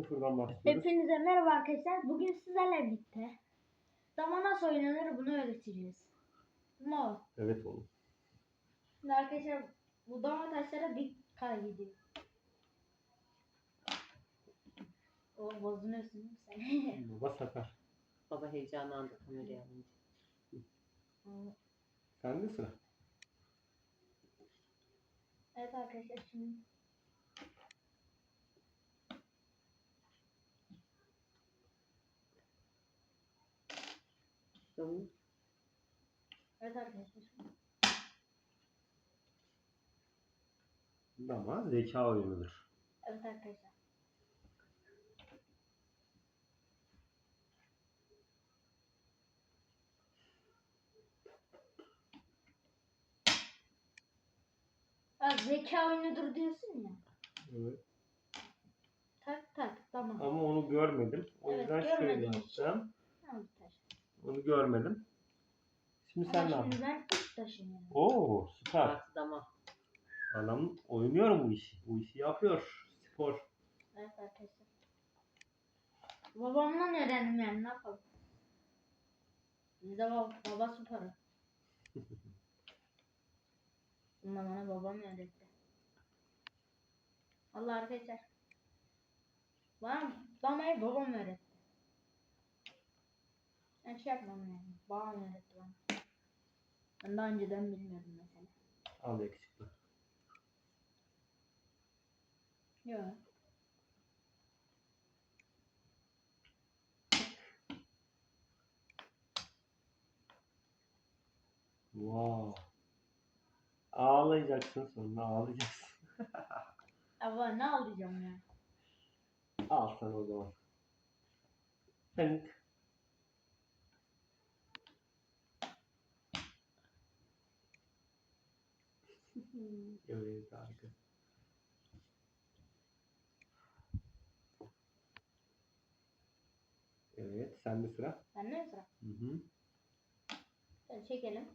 Sıfırdan başlıyoruz. Hepinize merhaba arkadaşlar. Bugün sizlerle birlikte dama nasıl oynanır bunu öğreteceğiz. Mo. Evet oğlum. Şimdi arkadaşlar bu dama taşlara dik kare gidiyor. O mi sen? Baba sakar. Baba heyecanlandı kameraya alınca. Sende sıra. evet arkadaşlar şimdi Tamam. evet arkadaşlar. Ama zeka oyunudur. Evet arkadaşlar. Ha, zeka oyunudur diyorsun ya. Evet. Tak tak tamam. Ama onu görmedim. O Evet, yüzden şöyle için. Onu görmedim. Şimdi sen ne yapıyorsun? ben yani. Oo süper. Dama. Adam oynuyor bu işi. Bu işi yapıyor. Spor. Evet arkadaşlar. Babamdan öğrendim yani ne yapalım. Bizde bab baba sporu. Bundan bana babam öğretti. Allah arkadaşlar. Bana damayı babam öğretti. Ben şey yapmam yani. Babam öğretti bana. Ben daha önceden bilmiyordum mesela. Al yakışıklı. Yok. Wow. Ağlayacaksın sonra ağlayacaksın. Ama ne alacağım ya? Al sen o zaman. Tınk. Evet harika. Evet sende sıra. Ben ne sıra? Hı hı. Şöyle çekelim.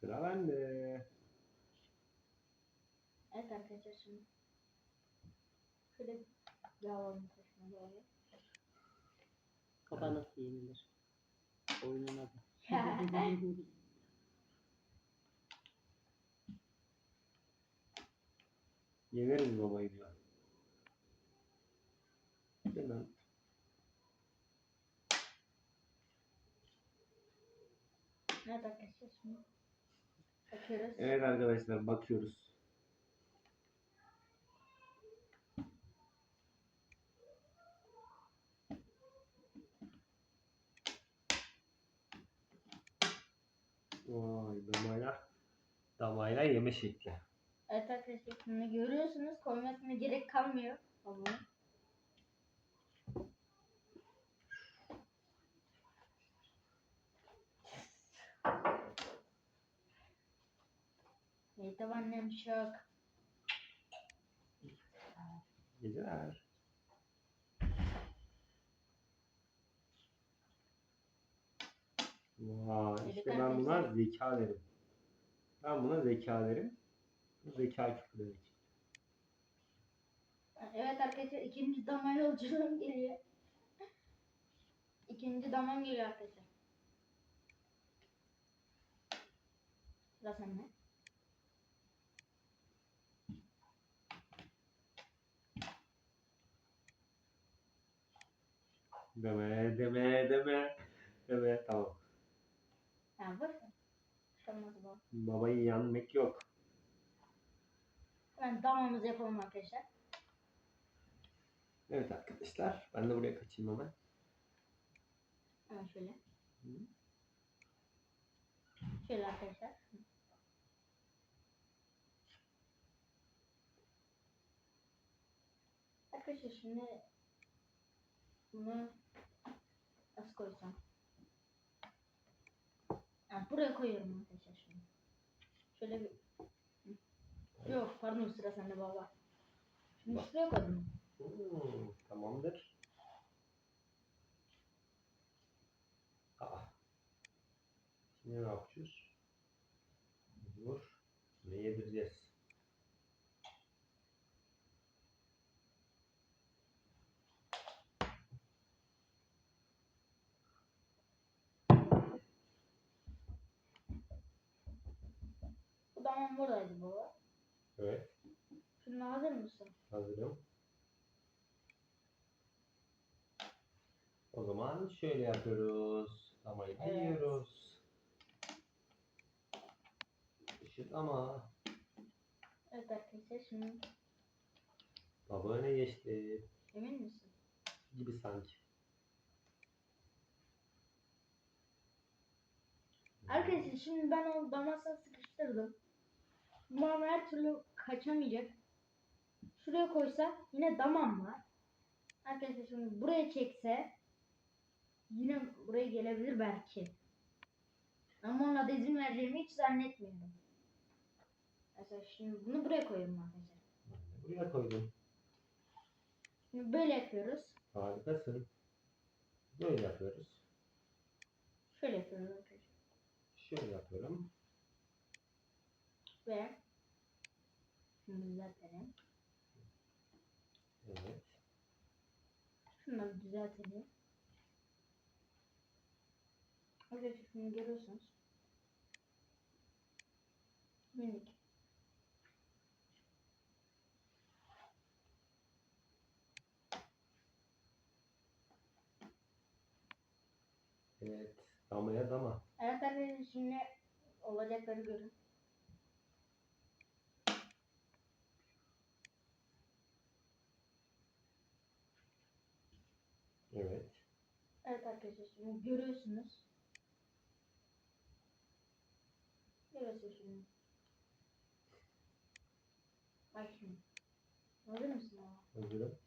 Sıra bende. Evet arkadaşlar şimdi. Şöyle bir alalım taşına doğru. Baba nasıl yenilir? Oyunun adı. Yeneriz babayı diyor. Hemen. arkadaşlar şimdi. Bakıyoruz. Evet arkadaşlar bakıyoruz. Vay damayla. Damayla yeme şekli. Evet arkadaşlar şimdi görüyorsunuz koymasına gerek kalmıyor. Babamın. Mehtap annem şok. Geceler. Vay işte ben buna zeka derim. Ben buna zeka derim. Zeka demek. Evet arkadaşlar ikinci dama yolculuğum geliyor. İkinci damam geliyor arkadaşlar. Sıra sende. Deme deme deme. Deme tamam. Ha bu. Babayı yenmek yok. Hemen damamızı yapalım arkadaşlar. Evet arkadaşlar. Ben de buraya kaçayım hemen. Hemen şöyle. Hı. Şöyle arkadaşlar. Arkadaşlar şimdi bunu nasıl koysam? Ha, buraya koyuyorum arkadaşlar şimdi. Şöyle bir. Yok pardon sıra sende baba. Şimdi Bak. şuraya koydum. Hmm, tamamdır. Aa. Şimdi ne yapacağız? Dur. Ne yedireceğiz? Bu da buradaydı baba. Evet. Şimdi hazır mısın? Hazırım. O zaman şöyle yapıyoruz. Damayı Evet. giyiyoruz. Işık ama Evet arkadaşlar şimdi baba öne geçti emin misin? gibi sanki. Arkadaşlar şimdi ben o damasına sıkıştırdım. Umarım her türlü kaçamayacak. Şuraya koysa yine damam var. Arkadaşlar şimdi buraya çekse yine buraya gelebilir belki. Ama ona da izin vereceğimi hiç zannetmiyorum. Mesela şimdi bunu buraya koyuyorum arkadaşlar. Buraya koydum. Şimdi böyle yapıyoruz. Harikasın. Böyle yapıyoruz. Şöyle yapıyoruz arkadaşlar. Şöyle yapıyorum. Ve düzeltelim. Evet. Şunları düzeltelim. Arkadaşlar şunu görüyorsunuz. Minik. Evet. Damaya dama. Evet arkadaşlar şimdi olacakları görün. Evet. Evet arkadaşlar şimdi görüyorsunuz. Görüyorsunuz şimdi. Bak şimdi. Hazır mısın ama? Hazırım.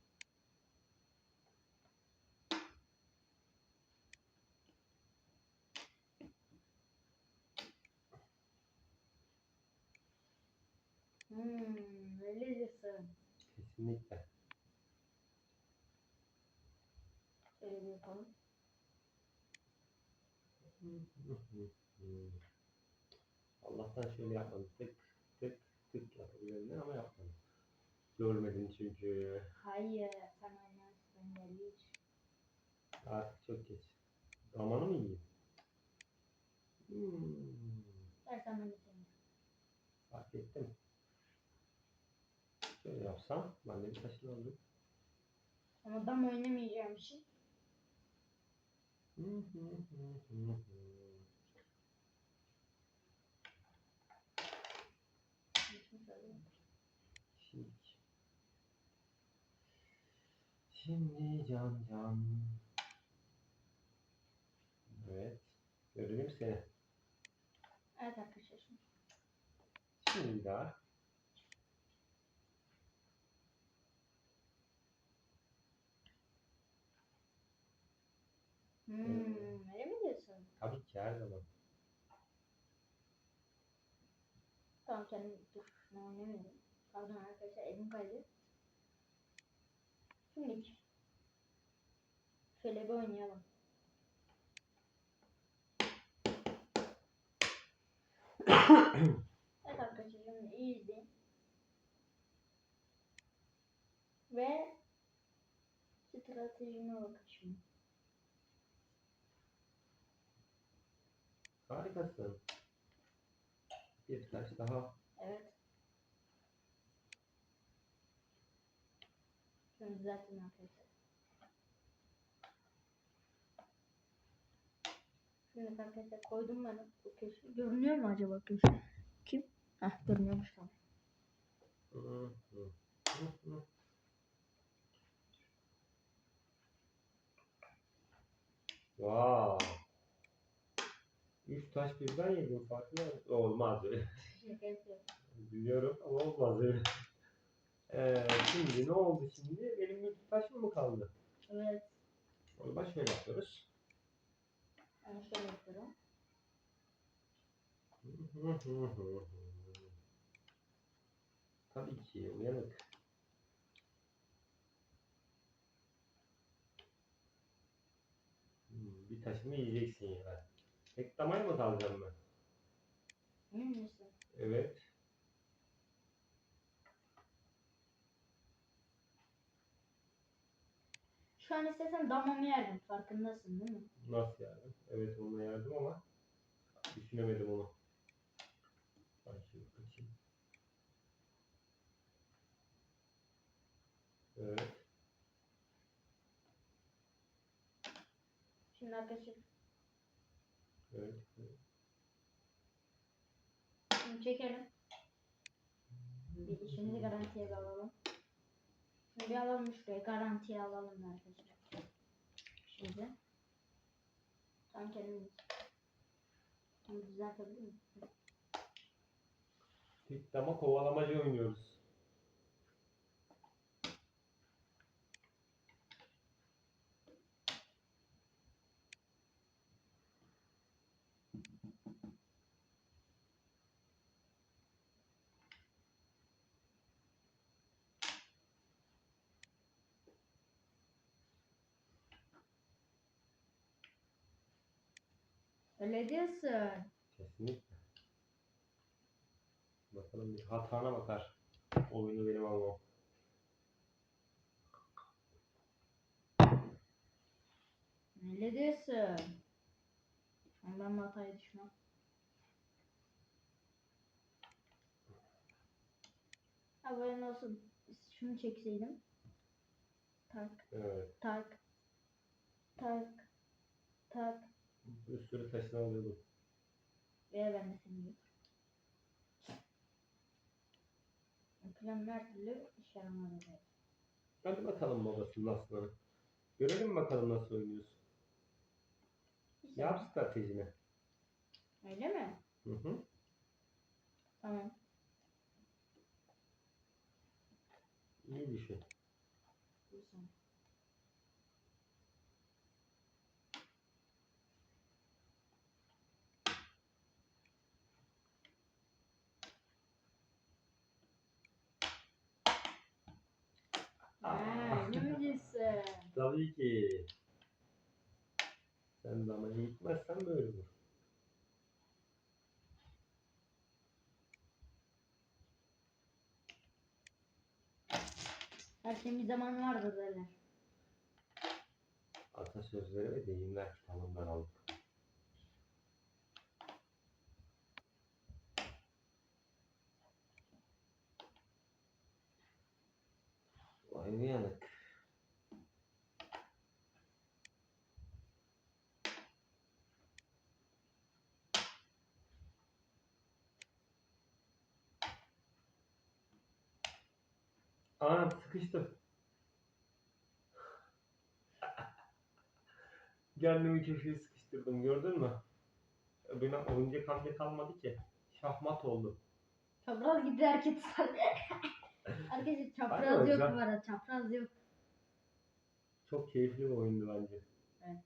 Hmm, öyle diyorsun. Kesinlikle. Şöyle bir yapalım. Allah'tan şöyle yapmadım. Tık tık tık yapabilirim ama yapmadım. Görmedin çünkü. Hayır, sen oynarsın gelir. Artık çok geç. Damanı mı yiyeyim? Hmm, Dersen ben de seni. fark ettim. Şöyle yapsam ben de bir taşını alırım. Ama dam oynamayacağım için. Şimdi. Can can. Evet. Görelim seni. Evet arkadaşlar şimdi. Şimdi bir daha. Hmm, öyle mi diyorsun? Tabii ki her zaman. Tamam kendim dur. Ben oynamıyorum. Pardon arkadaşlar elim kaydı. Şimdi şöyle bir oynayalım. evet arkadaşlar şimdi iyi izleyin. Ve stratejime bakın şimdi. Harikasın. Bir taş daha. Evet. Şunu düzelttim arkadaşlar. Şimdi arkadaşlar koydum ben bu köşe. Görünüyor mu acaba köşe? Kim? Heh görünüyormuş tamam. Hı hı. Hı hı. Wow. Üç taş birden yedim farkında mısın? Olmaz öyle. Biliyorum ama olmaz öyle. Ee, şimdi ne oldu şimdi? Benim bir taş mı kaldı? Evet. O zaman şöyle yapıyoruz. Ben şöyle yapıyorum. Tabii ki uyanık. Hmm, Bir taşımı yiyeceksin ya. Tek damaya mı dalacağım ben? Neyse. Evet. Şu an istesen damlamı yerdim. Farkındasın değil mi? Nasıl yardım? Evet onunla yardım ama düşünemedim onu. Bak şimdi kaçayım. Evet. Şimdi arkadaşlar Çekelim. Bir işimizi garantiye alalım. Bir alalım şuraya. Garantiye alalım arkadaşlar. Şimdi. Tam kendimiz. Bunu düzeltebilir miyim? Tek dama kovalamacı oynuyoruz. Öyle diyorsun. Kesinlikle. Bakalım bir hatana bakar. Oyunu benim almam. Öyle diyorsun. Ondan da hataya düşmem. Haberin olsun. Şunu çekseydim. Tak Evet. tak tak tak Bir sürü taşını alıyordum. ve ben de seni götür. Plan her türlü iş yaramadı. Hadi bakalım babasının aslanı. Görelim bakalım nasıl oynuyorsun. Yap stratejini. Öyle mi? Hı hı. Tamam. İyi düşün. Güzel. Aa. Ha, ne mi diyorsun? Tabii ki. Sen zamanı gitmezsen böyle olur. Her şeyin bir zamanı vardır derler. Atasözleri ve deyimler kitabından aldık. Vay uyanık. Aa sıkıştım. Kendimi köşeye sıkıştırdım gördün mü? Benim oyuncak hamle kalmadı ki. Şahmat oldu. Çapraz gitti hareket Arkadaşlar çapraz yok bu arada. Çapraz yok. Çok keyifli bir oyundu bence. Evet.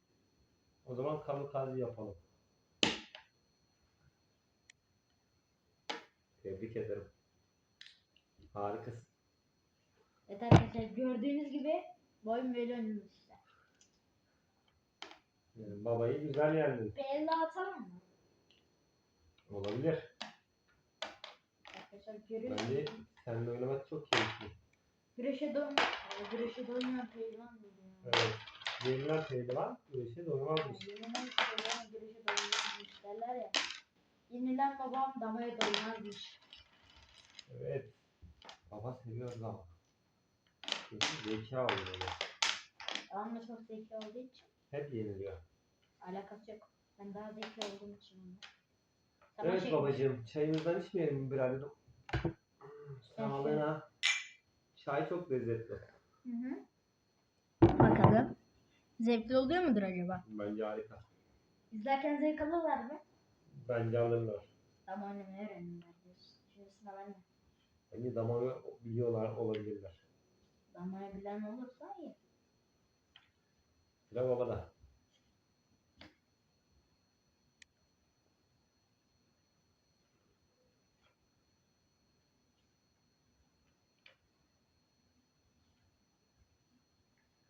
O zaman kamikaze yapalım. Tebrik ederim. Harikasın. Evet arkadaşlar gördüğünüz gibi boyun böyle oynanır işte. Yani babayı güzel yendin. Bir elle atalım mı? Olabilir. Arkadaşlar görüyorsunuz. Bence seninle oynamak çok keyifli. Güreşe doyum. Güreşe doymayan pehlivan ya? Evet. Yenilen pehlivan güreşe doymazmış. Yenilen pehlivan güreşe doymazmış derler ya. Yenilen babam damaya doymazmış. Evet. Baba seviyoruz ama. Çünkü zeka oluyor. Babam da çok zeki olduğu için Hep yeniliyor. alakası yok. Ben daha zeki olduğum için onunla. Sana Evet şey- babacığım, çayımızdan içmeyelim mi birader? Sağlığına. Çay çok lezzetli. Hı hı. Bakalım. Zevkli oluyor mudur acaba? Bence harika. İzlerken zevk alırlar mı? Bence alırlar. Tam oynamayı öğrenirler diyorsun. Şimdi sıra bende. Bence damarı biliyorlar olabilirler. Damaya bilen olursa iyi. Sıra babada.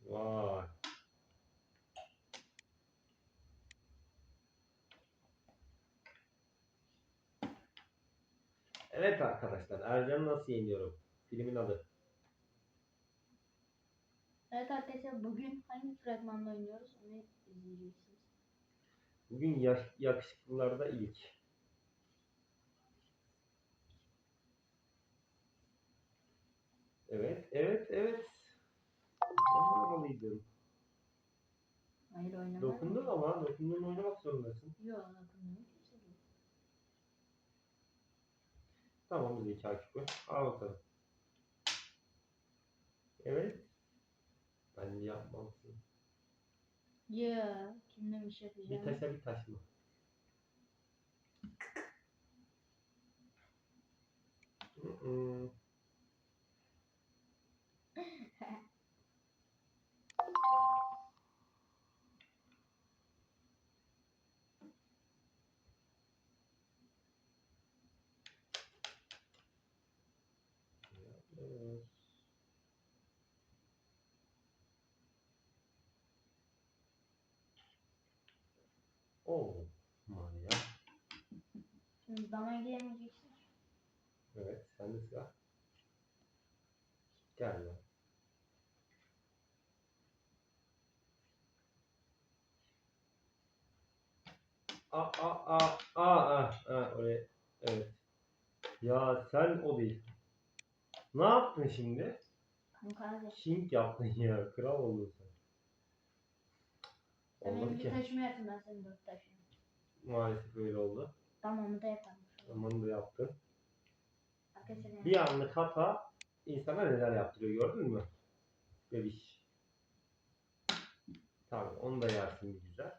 Vay. Evet arkadaşlar, Ercan'ı nasıl yeniyorum? Filmin adı. Evet arkadaşlar bugün hangi fragmanda oynuyoruz onu izleyeceksiniz. Bugün yaş, yakışıklılarda ilk. Evet, evet, evet. oynamalıydım. Hayır oynamadım. Dokundun ama dokundun oynamak zorundasın. Yok değil. Tamam zeka küpü. Al bakalım. Evet. Bence yapmalısın. Ya kim demiş Bir yapacağım? taşa bir taş mı? Mm-mm. Yapıyoruz. Oo, Maria. Şimdi dama giremeyeceksin. Evet, sen de sıra. Gel ya. A a a a a a oraya evet. Ya sen o değil. Ne yaptın şimdi? Kanka. King yaptın ya. Kral oldun sen. Bir ki. taşımı yaptın ben senin dört taşını. Maalesef öyle oldu. Damamı da yaparım. Zamanı da yaptın. Arkadaşlar yani. Bir anlık hata insana neler yaptırıyor gördün mü? Bebiş. Tabii onu da yersin bir güzel.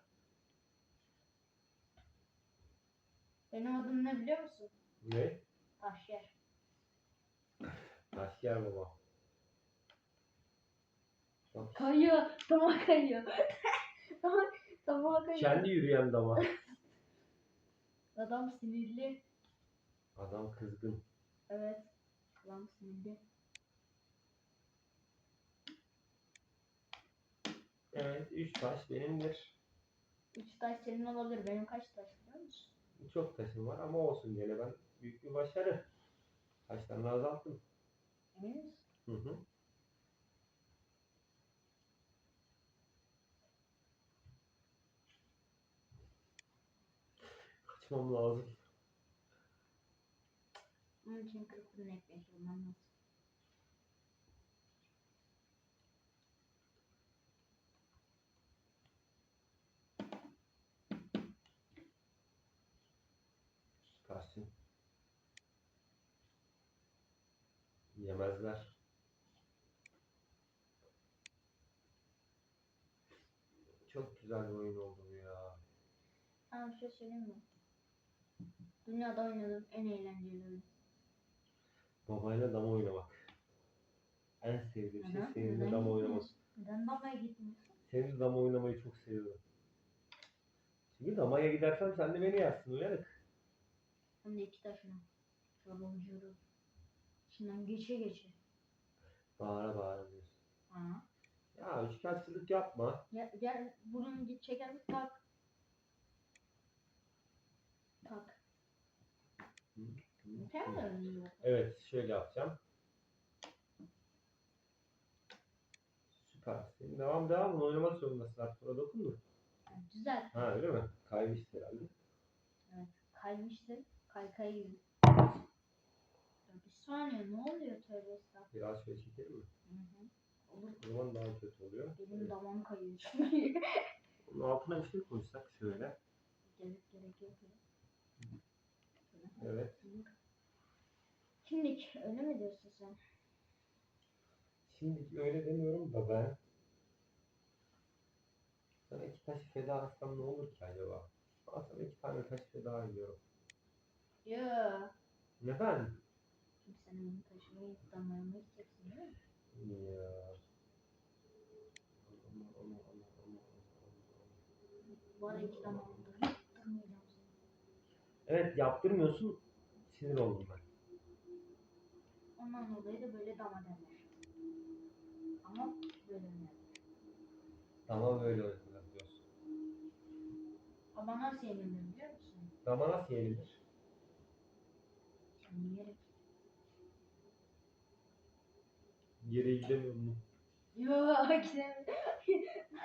Benim adım ne biliyor musun? Ne? Taşyer. Taş yer baba. Kayıyor. Dama kayıyor. dama, dama kayıyor. Kendi yürüyen dama. Adam sinirli. Adam kızgın. Evet. Adam sinirli. Evet, üç taş benimdir. Üç taş senin olabilir. Benim kaç taş biliyor musun? Çok taşım var ama olsun gene ben büyük bir başarı. Taşlarını azalttım. Emin misin? Hı hı. Kaçmam lazım. Onun için kırk fırın ekmek yemem lazım. Süpersin. Yemezler. Çok güzel bir oyun oldu bu ya. Ama bir şey söyleyeyim mi? Dünyada oynadığım en eğlenceli oyun. Babayla dama oynamak. En sevdiğim şey Neden? seninle Neden dama gitmiyorsun? Neden damaya gitmiyorsun? Seninle dama oynamayı çok seviyorum. Çünkü damaya gidersem sen de beni yersin uyanık. Hem de iki taşına. Çorbamcıyorum. İçinden geçe geçe. Bağıra bağıra diyorsun. Ha. Ya üçkağıtçılık yapma. Gel, gel bunun git çeker mi? Tak. Tak. Hı, hı, Mükemmel hı. oyun bu. Evet şöyle yapacağım. Süpersin. Devam devam oynamak zorundasın artık. Sonra dokun mu? Yani güzel. Ha öyle mi? Kaymıştı herhalde. Kaymıştı. Kay kay gibi. Ya bir saniye ne oluyor tövbe estağfurullah. Biraz şöyle çekelim mi? Hı hı. Olur. O zaman daha kötü oluyor. Benim damam kayıyor şimdi. Onun altına bir şey koysak şöyle. gerek gerek yok. Ya. Evet. Kimlik öyle mi diyorsun sen? Şimdi öyle demiyorum da ben sana iki taş feda etsem ne olur ki acaba? Al sana iki tane taş feda ediyorum. Ya. Neden? Sen benim taşımayı damlarımı isteyeceksin değil mi? Ya. Ara iki seni. Evet yaptırmıyorsun. Sinir oldum ben. Ondan dolayı da böyle dama derler. Ama böyle derler. Dama böyle oynanır diyorsun. Ama nasıl yenilir biliyor musun? Dama nasıl yenilir? Sen yiyerek. Geri gidemiyor mu? Yok sen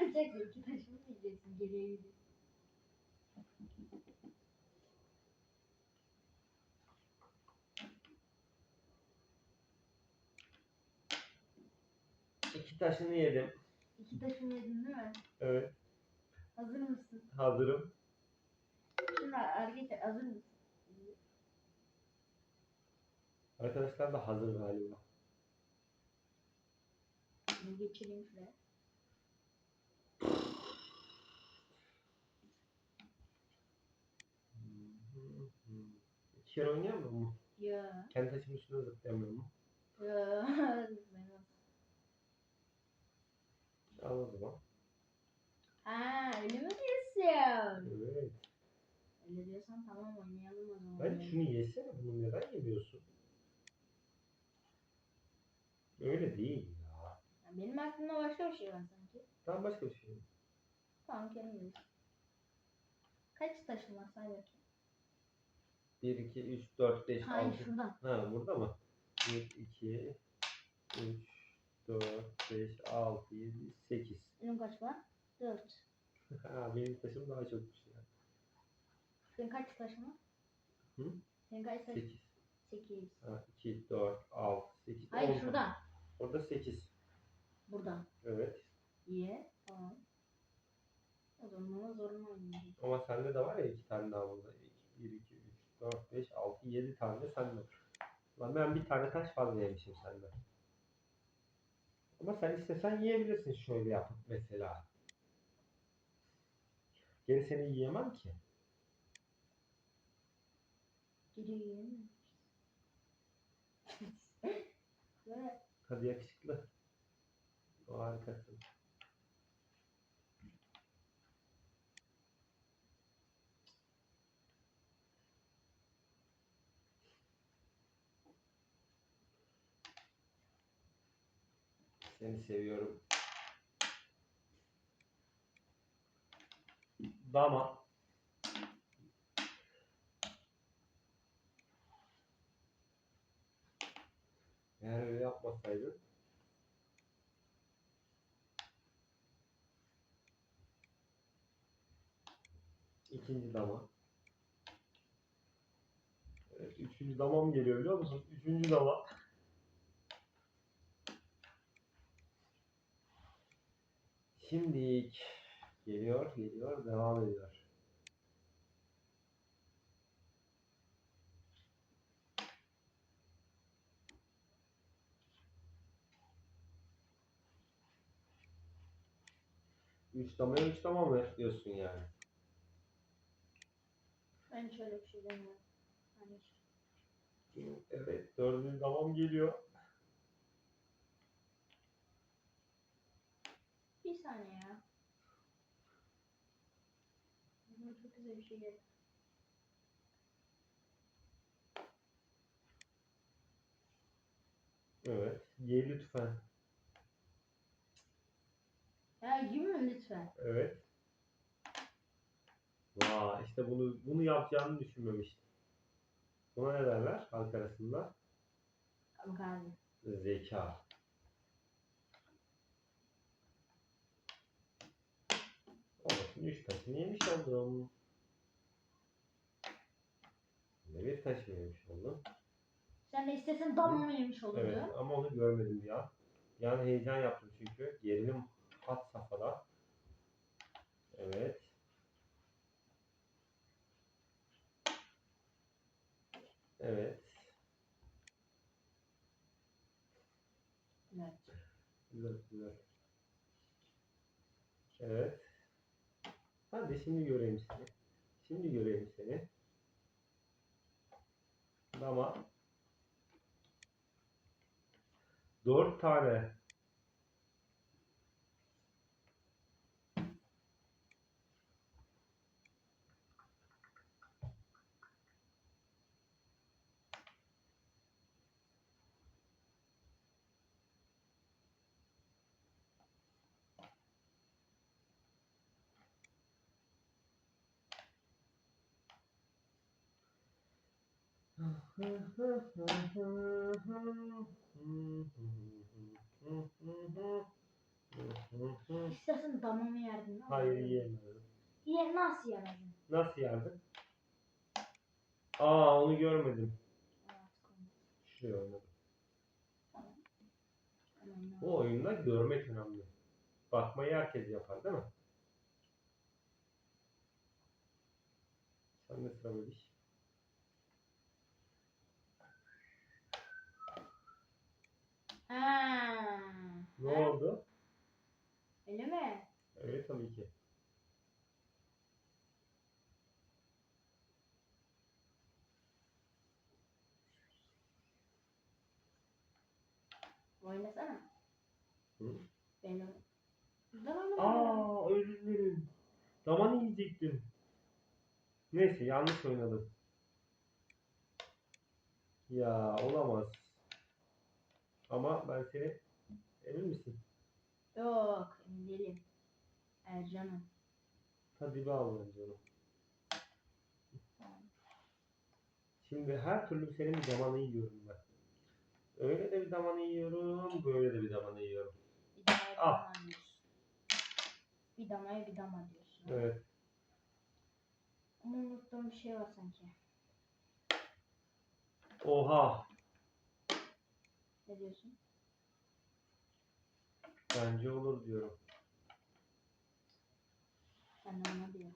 ancak iki taşını yiyeceksin geriye gidip. İki taşını yedim. İki taşımı yedin değil mi? Evet. Hazır mısın? Hazırım. Şimdi arkadaşlar hazır mısın? Arkadaşlar da hazır galiba. Bunu geçireyim şuraya. İki kere oynayamıyor mu? Ya. Kendi taşımın üstüne zıplayamıyor mu? Ya. Al o zaman. Ha öyle mi diyorsun? Evet. Öyle diyorsan tamam oynayalım o zaman. Hadi şunu yesene. Bunu neden yemiyorsun? Öyle değil ya. Ya Benim aklımda başka bir şey var sanki. Tamam başka bir şey. Tamam kendim bilirsin. Kaç taşın var say bakayım. 1, 2, 3, 4, 5, Hayır 6. şuradan. Ha burada mı? 1, 2, 3, 4, 5, 6, 7, 8. Benim kaç var? 4. Ha benim taşım daha çokmuş ya. Senin kaç taşın var? Hı? Senin kaç taşın? 8. 8. Ha 2, 4, 6, 8, Hayır şuradan. Orada 8. Buradan. Evet. İyi. Tamam. O zaman zorunlu oynayacağım. Ama sende de var ya iki tane daha burada. 1, 2, 3, 4, 5, 6, 7 tane de sende. Lan ben bir tane taş fazla yemişim senden. Ama sen istesen yiyebilirsin şöyle yapıp mesela. Geri seni yiyemem ki. Gireyim. Ve Hadi yakışıklı. O harikasın. Seni seviyorum. Dama. Eğer öyle yapmasaydın İkinci dama. Evet, üçüncü damam geliyor biliyor musun? Üçüncü dama. Şimdi geliyor, geliyor, devam ediyor. Üç damaya üç dama mı diyorsun yani? ben şöyle bir şey demiyorum. Hani Evet, dördüncü damam geliyor. Bir saniye ya. Çok güzel bir şey geldi. Evet, ye lütfen. Ya gibi lütfen? Evet. Vay işte bunu bunu yapacağını düşünmemiştim. Buna ne derler halk arasında? Zeka. Olsun üç taşını yemiş oldum. Ne bir taş mı yemiş oldum? Sen de istesen damla yemiş olurdu. Evet ama onu görmedim ya. Yani heyecan yaptım çünkü. Gerilim hat safhada. Evet. Evet. Evet. Güzel güzel. Evet. Hadi şimdi göreyim seni. Şimdi göreyim seni. Ama dört tane İstersen damamı yerdin. ama Hayır yiyemiyorum. Ye, nasıl yemedin? Nasıl yerdin? Aa onu görmedim. Şuraya oynadım. Bu oyunda görmek önemli. Bakmayı herkes yapar değil mi? Sen de sıra Bediş. Ha. Ne ha, oldu? Öyle mi? Evet tabii ki. Oynasana. Hı? Benim. Aa özür dilerim. Zaman yiyecektim. Neyse yanlış oynadım. Ya olamaz. Ama ben seni emin misin? Yok emin değilim. Ercan'ım. Hadi bir al onu. Şimdi her türlü senin bir damanı yiyorum ben. Öyle de bir damanı yiyorum, böyle de bir damanı yiyorum. Bir damaya bir Ah. dama diyorsun. Bir damaya bir dama diyorsun. Evet. Ama unuttuğum bir şey var sanki. Oha. Ne diyorsun? Bence olur diyorum. Ben de ona diyorum.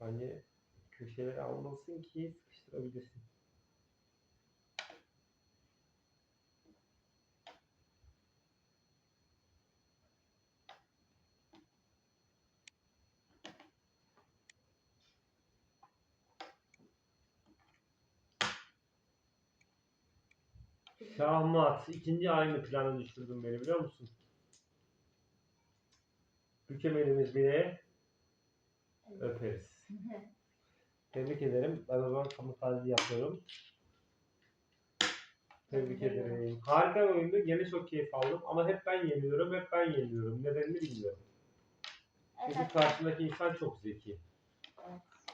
Bence köşeleri almalısın ki sıkıştırabilirsin. Şahmat. ikinci aynı plana düşürdün beni biliyor musun? Bükemediğimiz bile öperiz. Tebrik ederim. Ben o zaman kamu tarzı yapıyorum. Tebrik ederim. Harika bir oyundu. Gene çok keyif aldım. Ama hep ben yeniyorum, hep ben yeniyorum. Nedenini bilmiyorum. Evet, Çünkü karşımdaki insan çok zeki.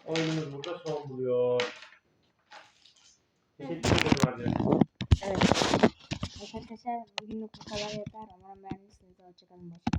Oyunumuz burada son buluyor. Teşekkür ederim. Evet. Arkadaşlar bugünlük bu kadar yeter. Umarım beğenmişsiniz. Hoşçakalın. Başka.